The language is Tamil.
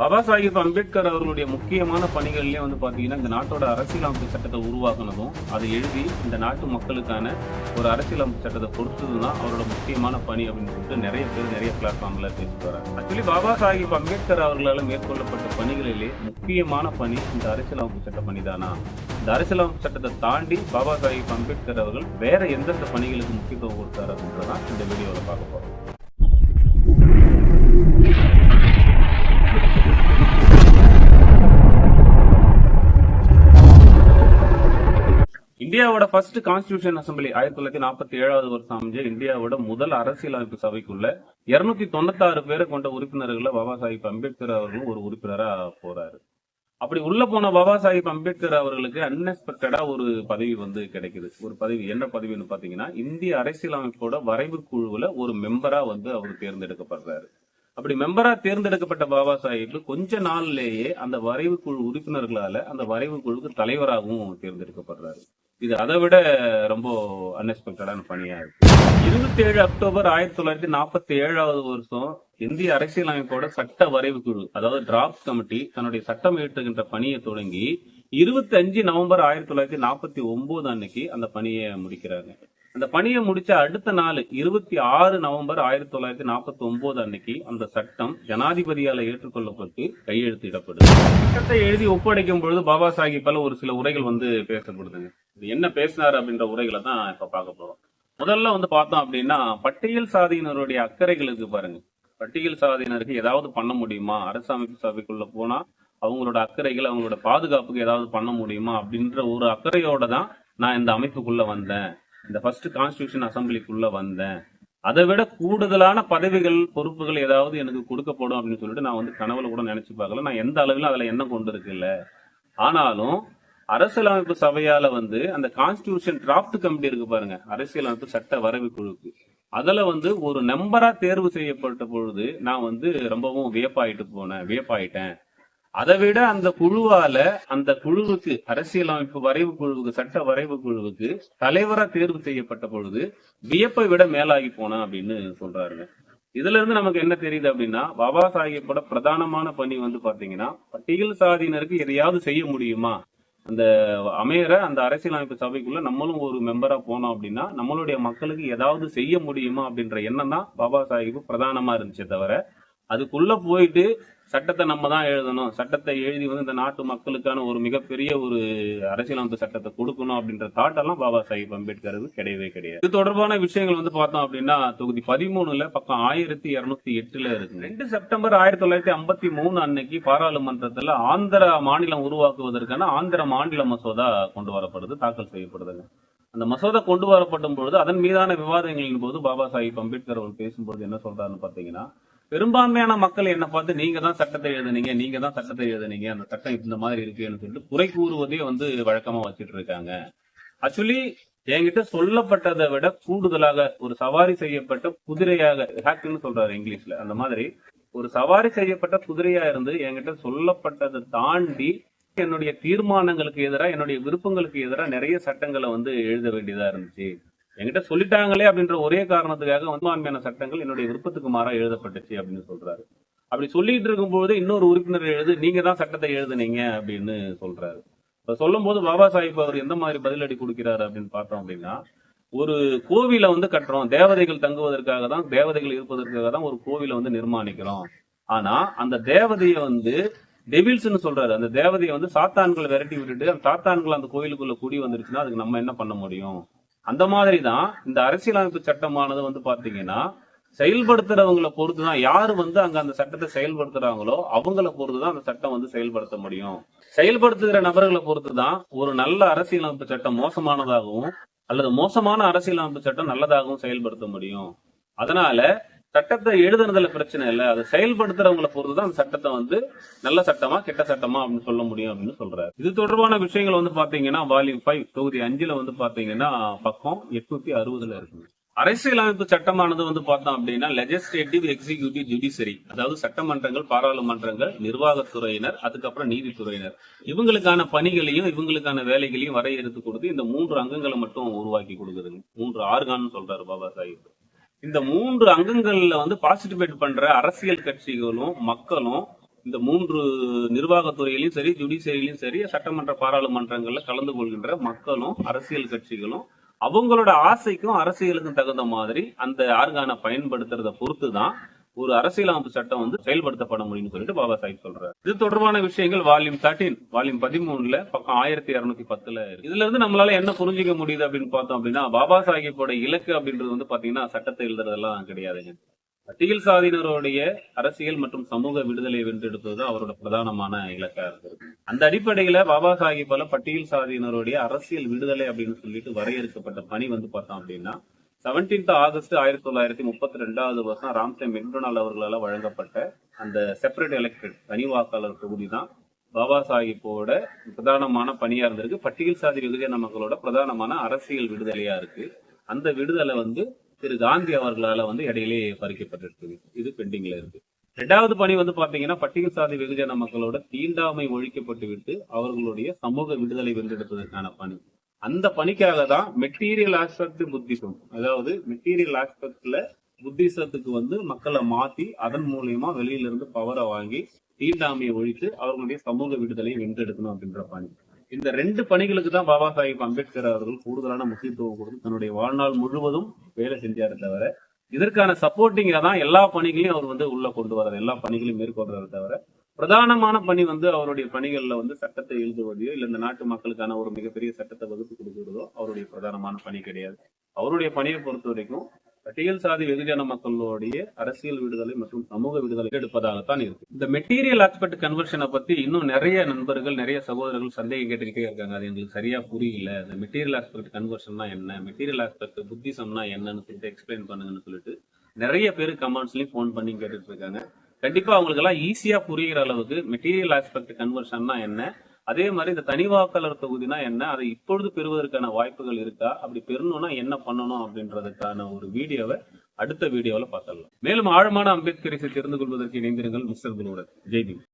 பாபா சாஹிப் அம்பேத்கர் அவர்களுடைய முக்கியமான பணிகள்லேயே வந்து பார்த்தீங்கன்னா இந்த நாட்டோட அரசியலமைப்பு சட்டத்தை உருவாக்குனதும் அதை எழுதி இந்த நாட்டு மக்களுக்கான ஒரு அரசியலமைப்பு சட்டத்தை கொடுத்ததும் தான் அவரோட முக்கியமான பணி அப்படின்னு சொல்லிட்டு நிறைய பேர் நிறைய பிளாட்ஃபார்ம்ல பேசிட்டு வராங்க. ஆக்சுவலி பாபா சாஹிப் அம்பேத்கர் அவர்களால் மேற்கொள்ளப்பட்ட பணிகளிலே முக்கியமான பணி இந்த அரசியலமைப்பு சட்ட பணி தானா இந்த அரசியலமைப்பு சட்டத்தை தாண்டி பாபா சாஹிப் அம்பேத்கர் அவர்கள் வேற எந்தெந்த பணிகளுக்கு முக்கியத்துவம் கொடுத்தார் அப்படின்றதான் இந்த வீடியோவில் பார்க்க போகிறோம் இந்தியாவோட ஃபர்ஸ்ட் கான்ஸ்டியூஷன் அசம்பிளி ஆயிரத்தி தொள்ளாயிரத்தி நாற்பத்தி ஏழாவது வருஷம் அமைஞ்ச இந்தியாவோட முதல் அரசியலமைப்பு சபைக்குள்ள இருநூத்தி தொண்ணூத்தாறு பேரை கொண்ட உறுப்பினர்களை பாபா சாஹிப் அம்பேத்கர் அவர்களும் ஒரு உறுப்பினரா போறாரு. அப்படி உள்ள போன பாபா சாஹிப் அம்பேத்கர் அவர்களுக்கு அன்எக்ஸ்பெக்டடா ஒரு பதவி வந்து கிடைக்குது. ஒரு பதவி என்ன பதவின்னு பாத்தீங்கன்னா இந்திய அரசியலமைப்போட வரைவு குழுவுல ஒரு மெம்பரா வந்து அவர் தேர்ந்தெடுக்கப்படுறாரு. அப்படி மெம்பரா தேர்ந்தெடுக்கப்பட்ட பாபா சாஹிப் கொஞ்ச நாள்லேயே அந்த வரைவு குழு உறுப்பினர்களால அந்த வரைவு குழுவுக்கு தலைவராகவும் தேர்ந்தெடுக்கப்படுறாரு. இது அதை விட ரொம்ப அன்எக்ஸ்பெக்டடான பணியா இருக்கு. இருபத்தி ஏழு அக்டோபர் ஆயிரத்தி தொள்ளாயிரத்தி நாற்பத்தி ஏழாவது வருஷம் இந்திய அரசியலமைப்போட சட்ட வரைவு குழு அதாவது டிராப்ட் கமிட்டி தன்னுடைய சட்டம் இயற்றுகின்ற பணியை தொடங்கி இருபத்தி அஞ்சு நவம்பர் ஆயிரத்தி தொள்ளாயிரத்தி நாற்பத்தி ஒன்பது அன்னைக்கு அந்த பணியை முடிக்கிறாங்க. அந்த பணியை முடிச்ச அடுத்த நாள் இருபத்தி ஆறு நவம்பர் ஆயிரத்தி தொள்ளாயிரத்தி நாற்பத்தி ஒன்பது அன்னைக்கு அந்த சட்டம் ஜனாதிபதியால ஏற்றுக்கொள்ளப்பட்டு கையெழுத்திடப்படுது. சட்டத்தை எழுதி ஒப்படைக்கும் பொழுது பாபா சாஹிப்பால ஒரு சில உரைகள் வந்து பேசப்படுதுங்க. இது என்ன பேசினார் அப்படின்ற உரைகளை தான் இப்ப பார்க்க போறோம். முதல்ல வந்து பார்த்தோம் அப்படின்னா பட்டியல் சாதியினருடைய அக்கறைகளுக்கு பாருங்க. பட்டியல் சாதியினருக்கு ஏதாவது பண்ண முடியுமா? அரசமைப்பு சபைக்குள்ள போனா அவங்களோட அக்கறைகள் அவங்களோட பாதுகாப்புக்கு ஏதாவது பண்ண முடியுமா? அப்படின்ற ஒரு அக்கறையோட தான் நான் இந்த அமைப்புக்குள்ள வந்தேன். இந்த ஃபர்ஸ்ட் கான்ஸ்டியூஷன் அசம்பிளிக்குள்ள வந்தேன். அதை விட கூடுதலான பதவிகள் பொறுப்புகள் ஏதாவது எனக்கு கொடுக்கப்படும் அப்படின்னு சொல்லிட்டு நான் வந்து கனவுல கூட நினைச்சு பார்க்கல. நான் எந்த அளவில் அதுல என்ன கொண்டு இருக்குல்ல ஆனாலும் அரசியலமைப்பு சபையால வந்து அந்த கான்ஸ்டிடியூஷன் டிராப்ட் கமிட்டி இருக்கு பாருங்க. அரசியலமைப்பு சட்ட வரைவு குழுக்கு அதுல வந்து ஒரு நம்பரா தேர்வு செய்யப்பட்ட பொழுது நான் வந்து ரொம்பவும் வியப்பாயிட்டு போனேன். வியப்பாயிட்டேன். அதை விட அந்த குழுவால அந்த குழுவுக்கு அரசியலமைப்பு வரைவு குழுவுக்கு சட்ட வரைவு குழுவுக்கு தலைவரா தேர்வு செய்யப்பட்ட பொழுது வியப்பை விட மேலாகி போனா அப்படின்னு சொல்றாருங்க. இதுல இருந்து நமக்கு என்ன தெரியுது அப்படின்னா பாபா சாஹிப்போட பிரதானமான பணி வந்து பாத்தீங்கன்னா பட்டியல் சாதியினருக்கு எதையாவது செய்ய முடியுமா? அந்த அமையற அந்த அரசியலமைப்பு சபைக்குள்ள நம்மளும் ஒரு மெம்பரா போனோம் அப்படின்னா நம்மளுடைய மக்களுக்கு ஏதாவது செய்ய முடியுமா அப்படின்ற எண்ணம் தான் பாபா சாஹிப் பிரதானமா இருந்துச்சே தவிர அதுக்குள்ள போயிட்டு சட்டத்தை நம்ம தான் எழுதணும். சட்டத்தை எழுதி வந்து இந்த நாட்டு மக்களுக்கான ஒரு மிகப்பெரிய ஒரு அரசியலமைப்பு சட்டத்தை கொடுக்கணும் அப்படின்ற தாட்டெல்லாம் பாபா சாஹிப் அம்பேத்கருக்கு கிடையவே கிடையாது. இது தொடர்பான விஷயங்கள் வந்து பார்த்தோம் அப்படின்னா தொகுதி பதிமூணுல பக்கம் ஆயிரத்தி இருநூத்தி எட்டுல இருக்கு. ரெண்டு செப்டம்பர் ஆயிரத்தி தொள்ளாயிரத்தி ஐம்பத்தி மூணு அன்னைக்கு பாராளுமன்றத்துல ஆந்திர மாநிலம் உருவாக்குவதற்கான ஆந்திர மாநில மசோதா கொண்டு வரப்படுது தாக்கல் செய்யப்படுதுங்க. அந்த மசோதா கொண்டு வரப்படும் பொழுது அதன் மீதான விவாதங்களின் போது பாபா சாஹிப் அம்பேத்கர் அவர் பேசும்போது என்ன சொல்றாருன்னு பாத்தீங்கன்னா பெரும்பான்மையான மக்கள் என்ன பார்த்து நீங்க தான் சட்டத்தை எழுதுனீங்க நீங்க தான் சட்டத்தை எழுதுனீங்க அந்த சட்டம் இந்த மாதிரி இருக்குன்னு சொல்லிட்டு குறை கூறுவதே வந்து வழக்கமா வச்சுட்டு இருக்காங்க. ஆக்சுவலி என்கிட்ட சொல்லப்பட்டதை விட கூடுதலாக ஒரு சவாரி செய்யப்பட்ட குதிரையாக ஹேக்குன்னு சொல்றாரு இங்கிலீஷ்ல அந்த மாதிரி ஒரு சவாரி செய்யப்பட்ட குதிரையா இருந்து என்கிட்ட சொல்லப்பட்டதை தாண்டி என்னுடைய தீர்மானங்களுக்கு எதிராக என்னுடைய விருப்பங்களுக்கு எதிராக நிறைய சட்டங்களை வந்து எழுத வேண்டியதா இருந்துச்சு. என்கிட்ட சொல்லிட்டாங்களே அப்படின்ற ஒரே காரணத்துக்காக வன்மான்மையான சட்டங்கள் என்னுடைய விருப்பத்துக்கு மாறா எழுதப்பட்டுச்சு அப்படின்னு சொல்றாரு. அப்படி சொல்லிட்டு இருக்கும்போது இன்னொரு உறுப்பினர் எழுது நீங்க தான் சட்டத்தை எழுதுனீங்க அப்படின்னு சொல்றாரு. இப்ப சொல்லும் போது பாபா சாஹிப் அவர் எந்த மாதிரி பதிலடி கொடுக்கிறாரு அப்படின்னு பார்த்தோம் அப்படின்னா ஒரு கோவிலை வந்து கட்டுறோம் தேவதைகள் தங்குவதற்காக தான் தேவதைகள் இருப்பதற்காக தான் ஒரு கோவிலை வந்து நிர்மாணிக்கிறோம். ஆனா அந்த தேவதையை வந்து டெவில்ஸ்னு சொல்றாரு. அந்த தேவதையை வந்து சாத்தான்களை விரட்டி விட்டுட்டு அந்த சாத்தான்கள் அந்த கோயிலுக்குள்ள குடி வந்துருச்சுன்னா அதுக்கு நம்ம என்ன பண்ண முடியும்? அந்த மாதிரி தான் இந்த அரசியலமைப்பு சட்டமானது வந்து பாத்தீங்கன்னா செயல்படுத்துறவங்களை பொறுத்து தான் யாரு வந்து அங்க அந்த சட்டத்தை செயல்படுத்துறாங்களோ அவங்கள பொறுத்து தான் அந்த சட்டம் வந்து செயல்படுத்த முடியும். செயல்படுத்துகிற நபர்களை பொறுத்து தான் ஒரு நல்ல அரசியலமைப்பு சட்டம் மோசமானதாகவும் அல்லது மோசமான அரசியலமைப்பு சட்டம் நல்லதாகவும் செயல்படுத்த முடியும். அதனால சட்டத்தை எழுதுனதுல பிரச்சனை இல்லை. அதை செயல்படுத்துறவங்களை பொறுத்து தான் அந்த சட்டத்தை வந்து நல்ல சட்டமா கெட்ட சட்டமா அப்படின்னு சொல்ல முடியும் அப்படின்னு சொல்றாரு. இது தொடர்பான விஷயங்கள் வந்து பாத்தீங்கன்னா வால்யூம் ஃபைவ் தொகுதி அஞ்சுல வந்து பாத்தீங்கன்னா பக்கம் எட்நூத்தி அறுபதுல இருக்கு. அரசியலமைப்பு சட்டமானது வந்து பார்த்தோம் அப்படின்னா லெஜிஸ்லேட்டிவ் எக்ஸிகியூட்டிவ் ஜுடிஷரி அதாவது சட்டமன்றங்கள் பாராளுமன்றங்கள் நிர்வாகத்துறையினர் அதுக்கப்புறம் நீதித்துறையினர். இவங்களுக்கான பணிகளையும் இவங்களுக்கான வேலைகளையும் வரையறுத்து கொடுத்து இந்த மூன்று அங்கங்களை மட்டும் உருவாக்கி கொடுக்குதுங்க. மூன்று ஆர்கான்னு சொல்றாரு பாபா சாஹிப். இந்த மூன்று அங்கங்கள்ல வந்து பார்ட்டிசிபேட் பண்ற அரசியல் கட்சிகளும் மக்களும் இந்த மூன்று நிர்வாகத்துறையிலும் சரி ஜுடிஷியரியிலும் சரி சட்டமன்ற பாராளுமன்றங்கள்ல கலந்து கொள்கின்ற மக்களும் அரசியல் கட்சிகளும் அவங்களோட ஆசைக்கும் அரசியலுக்கும் தகுந்த மாதிரி அந்த ஆர்கானை பயன்படுத்துறத பொறுத்து தான் ஒரு அரசியலமைப்பு சட்டம் வந்து செயல்படுத்தப்பட முடியும்னு சொல்லிட்டு பாபா சாஹிப் சொல்றாரு. இது தொடர்பான விஷயங்கள் வால்யூம் தேர்ட்டீன் வால்யூம் பதிமூணுல பக்கம் ஆயிரத்தி இருநூத்தி பத்துல இருக்கு. இதுல இருந்து நம்மளால என்ன புரிஞ்சுக்க முடியுது அப்படின்னு பார்த்தோம் அப்படின்னா பாபா சாஹிப்போட இலக்கு அப்படின்றது வந்து பாத்தீங்கன்னா சட்டத்தை எழுதுறதெல்லாம் கிடையாதுங்க பட்டியல் சாதியினருடைய அரசியல் மற்றும் சமூக விடுதலை வென்றெடுப்பது அவரோட பிரதானமான இலக்கா இருக்கு அந்த அடிப்படையில பாபா சாஹிப்பால பட்டியல் சாதியினருடைய அரசியல் விடுதலை அப்படின்னு சொல்லிட்டு வரையறுக்கப்பட்ட பணி வந்து பார்த்தோம் அப்படின்னா 17th ஆகஸ்ட் ஆயிரத்தி தொள்ளாயிரத்தி முப்பத்தி ரெண்டாவது வருஷம் ராம்சே மெக்டொனால் அவர்களால வழங்கப்பட்ட அந்த செப்பரேட் எலெக்டட் தனி வாக்காளர் தொகுதி தான். பாபா சாஹிப்போட பிரதானமான பணியா இருந்திருக்கு. பட்டியல் சாதி வெகுஜன மக்களோட பிரதானமான அரசியல் விடுதலையா இருக்கு. அந்த விடுதலை வந்து திரு காந்தி அவர்களால வந்து இடையிலே பறிக்கப்பட்டிருக்கு இது பெண்டிங்ல இருக்கு. ரெண்டாவது பணி வந்து பாத்தீங்கன்னா பட்டியல் சாதி வெகுஜன மக்களோட தீண்டாமை ஒழிக்கப்பட்டு விட்டு அவர்களுடைய சமூக விடுதலை வென்றெடுப்பதற்கான பணி. அந்த பணிக்காக தான் மெட்டீரியல் ஆஸ்பெக்ட் புத்திசம் அதாவது மெட்டீரியல் ஆஸ்பெக்ட்ல புத்திசத்துக்கு வந்து மக்களை மாத்தி அதன் மூலியமா வெளியில இருந்து பவரை வாங்கி தீண்டாமையை ஒழித்து அவர்களுடைய சமூக விடுதலையை வென்றெடுக்கணும் அப்படின்ற பணி. இந்த ரெண்டு பணிகளுக்கு தான் பாபா சாஹிப் அம்பேத்கர் அவர்கள் கூடுதலான முக்கியத்துவம் கொடுத்து தன்னுடைய வாழ்நாள் முழுவதும் வேலை செஞ்சாரு தவிர இதற்கான சப்போர்ட்டிங்கா தான் எல்லா பணிகளையும் அவர் வந்து உள்ள கொண்டு வர்றாரு. எல்லா பணிகளையும் மேற்கொள்றாரு தவிர பிரதானமான பணி வந்து அவருடைய பணிகள்ல வந்து சட்டத்தை எழுதுவதையோ இல்ல இந்த நாட்டு மக்களுக்கான ஒரு மிகப்பெரிய சட்டத்தை வகுத்து கொடுக்கிறதோ அவருடைய பிரதானமான பணி கிடையாது. அவருடைய பணியை பொறுத்த வரைக்கும் பட்டியல் சாதி வெகுஜன மக்களுடைய அரசியல் விடுதலை மற்றும் சமூக விடுதலை எடுப்பதாகத்தான் இருக்கு. இந்த மெட்டீரியல் ஆஸ்பெக்ட் கன்வர்ஷனை பத்தி இன்னும் நிறைய நண்பர்கள் நிறைய சகோதரர்கள் சந்தேகம் கேட்டுக்கிட்டே இருக்காங்க. அது எங்களுக்கு சரியா புரியல. இந்த மெட்டீரியல் ஆஸ்பெக்ட் கன்வர்ஷன்னா என்ன? மெட்டீரியல் ஆஸ்பெக்ட் புத்திசம்னா என்னன்னு சொல்லிட்டு எக்ஸ்பிளைன் பண்ணுங்கன்னு சொல்லிட்டு நிறைய பேர் கமெண்ட்ஸ்லயும் ஃபோன் பண்ணி கேட்டுட்டு இருக்காங்க. கண்டிப்பா அவங்களுக்கு எல்லாம் ஈஸியா புரிகிற அளவுக்கு மெட்டீரியல் ஆஸ்பெக்ட் கன்வர்ஷன்னா என்ன? அதே மாதிரி இந்த தனி வாக்காளர் தொகுதினா என்ன? அதை இப்பொழுது பெறுவதற்கான வாய்ப்புகள் இருக்கா? அப்படி பெறணும்னா என்ன பண்ணணும் அப்படின்றதுக்கான ஒரு வீடியோவை அடுத்த வீடியோவில் பார்த்துடலாம். மேலும் ஆழமான அம்பேத்கரிசை தெரிந்து கொள்வதற்கு இணைந்திருங்கள் மிஸ்டர் குருவுடன் ஜெய்தீப்